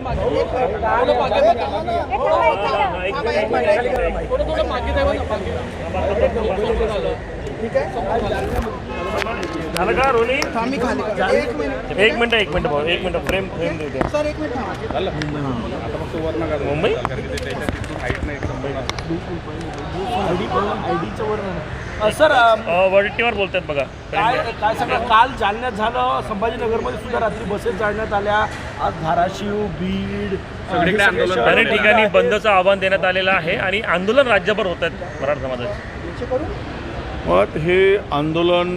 मागे मागे. थोडं मागे थोडं थोडं मागे ना मागे झालं का आम्ही खाली. एक मिनिट. एक मिनिट एक मिनिट भाऊ एक मिनिट फ्रेम फ्रेम देऊ द्या. सर एक मिनिट थांबा. मुंबई? सर अ, वरटीवर बोलतात बघा. काय काय सगळं? काल जालन्यात झालं संभाजीनगरमध्ये सुद्धा रात्री बसेस जाळण्यात आल्या. आज धाराशिव बीड सगळीकडे अनेक ठिकाणी बंदचं आव्हान देण्यात आलेलं आहे आणि आंदोलन राज्यभर होत आहेत मराठा समाजाचे. मग हे आंदोलन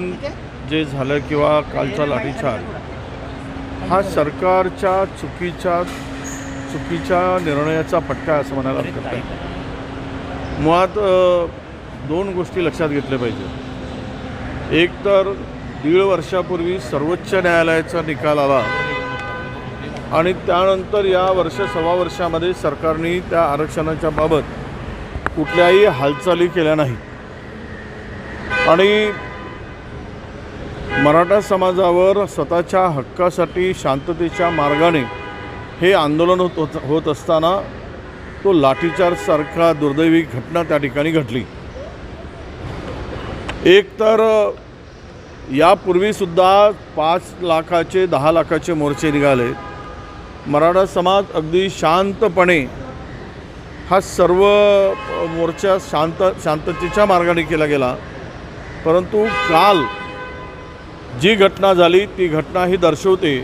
जे झालं किंवा कालचा लाठीचार हा सरकारच्या चुकीच्या चुकीच्या निर्णयाचा फटका असं म्हणायला हरकत नाही. मुळात दोन गोष्टी लक्षात घेतल्या पाहिजे. एक तर दीड वर्षापूर्वी सर्वोच्च न्यायालयाचा निकाल आला आणि त्यानंतर या वर्ष सव्वा वर्षामध्ये सरकारने त्या आरक्षणाच्या बाबत कुठल्याही हालचाली केल्या नाहीत. आणि मराठा समाजावर स्वतःच्या हक्कासाठी शांततेच्या मार्गाने हे आंदोलन होत होत- होत असताना तो लाठीचारसारखा दुर्दैवी घटना त्या ठिकाणी घडली. एक तर यापूर्वीसुद्धा पाच लाखाचे दहा लाखाचे मोर्चे निघाले. मराठा समाज अगदी शांतपणे हा सर्व मोर्चा शांत शांततेच्या मार्गाने केला गेला. परंतु काल जी घटना झाली ती घटना ही दर्शवते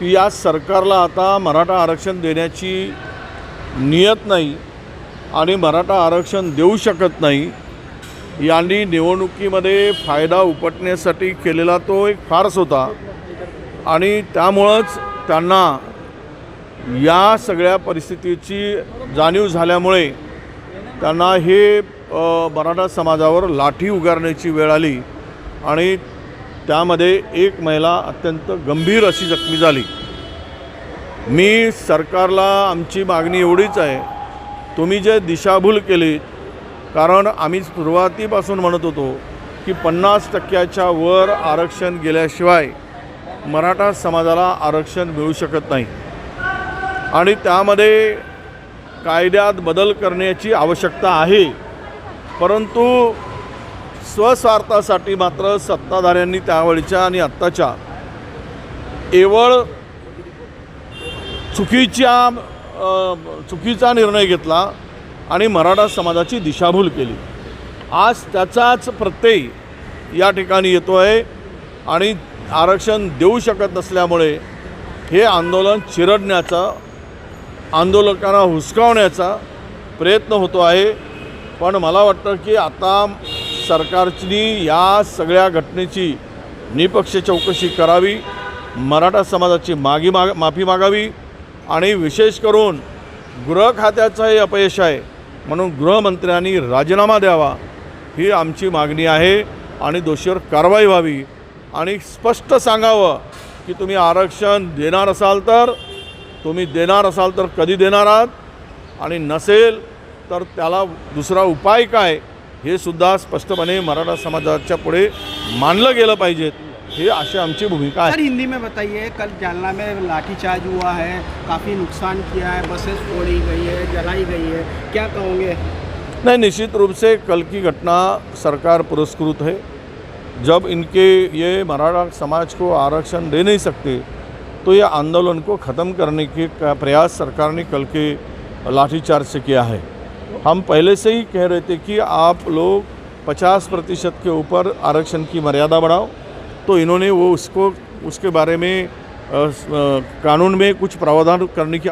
की या सरकारला आता मराठा आरक्षण देण्याची नियत नाही आणि मराठा आरक्षण देऊ शकत नाही यांनी निवडणुकीमध्ये फायदा उपटण्यासाठी केलेला तो एक फार्स होता. आणि त्यामुळंच त्यांना या सगळ्या परिस्थितीची जाणीव झाल्यामुळे त्यांना हे मराठा समाजावर लाठी उगारण्याची वेळ आली आणि त्यामध्ये एक महिला अत्यंत गंभीर अशी जखमी झाली. मी सरकारला आमची मागणी एवढीच आहे तुम्ही जे दिशाभूल केली कारण आम्ही सुरुवातीपासून म्हणत होतो की पन्नास टक्क्याच्या वर आरक्षण गेल्याशिवाय मराठा समाजाला आरक्षण मिळू शकत नाही. आणि त्यामध्ये कायद्यात बदल करण्याची आवश्यकता आहे. परंतु स्वस्वार्थासाठी मात्र सत्ताधाऱ्यांनी त्यावेळच्या आणि आत्ताच्या केवळ चुकीच्या चुकीचा निर्णय घेतला आणि मराठा समाजाची दिशाभूल केली. आज त्याचाच प्रत्यय या ठिकाणी येतो आहे आणि आरक्षण देऊ शकत नसल्यामुळे हे आंदोलन चिरडण्याचा आंदोलकांना हुसकावण्याचा प्रयत्न होतो आहे. पण मला वाटतं की आता सरकारची या सगळ्या घटनेची निपक्ष चौकशी करावी मराठा समाजाची मागी माग माफी मागावी आणि विशेष करून गृह खात्याचंही अपयश आहे म्हणून गृहमंत्र्यांनी राजीनामा द्यावा ही आमची मागणी आहे आणि दोषीवर कारवाई व्हावी आणि स्पष्ट सांगावं की तुम्ही आरक्षण देणार असाल तर तुम्ही देणार असाल तर कधी देणार आहात आणि नसेल तर त्याला दुसरा उपाय काय हे सुद्धा स्पष्टपणे मराठा समाजाच्या पुढे मानलं गेलं पाहिजेत हे अशी आमची भूमिका आहे. सर हिंदी में बताइए कल जालना में लाठीचार्ज हुआ है काफ़ी नुकसान किया है बसेस फोड़ी गई है जलाई गई है क्या कहोगे? नहीं निश्चित रूप से कल की घटना सरकार पुरस्कृत है। जब इनके ये मराठा समाज को आरक्षण दे नहीं सकते तो ये आंदोलन को ख़त्म करने के का प्रयास सरकार ने कल के लाठीचार्ज से किया है। हम पहले से ही कह रहे थे कि आप लोग 50 प्रतिशत के ऊपर आरक्षण की मर्यादा बढ़ाओ। तो इन्होंने वो उसको उसके बारे में आ, आ, कानून में कुछ प्रावधान करने की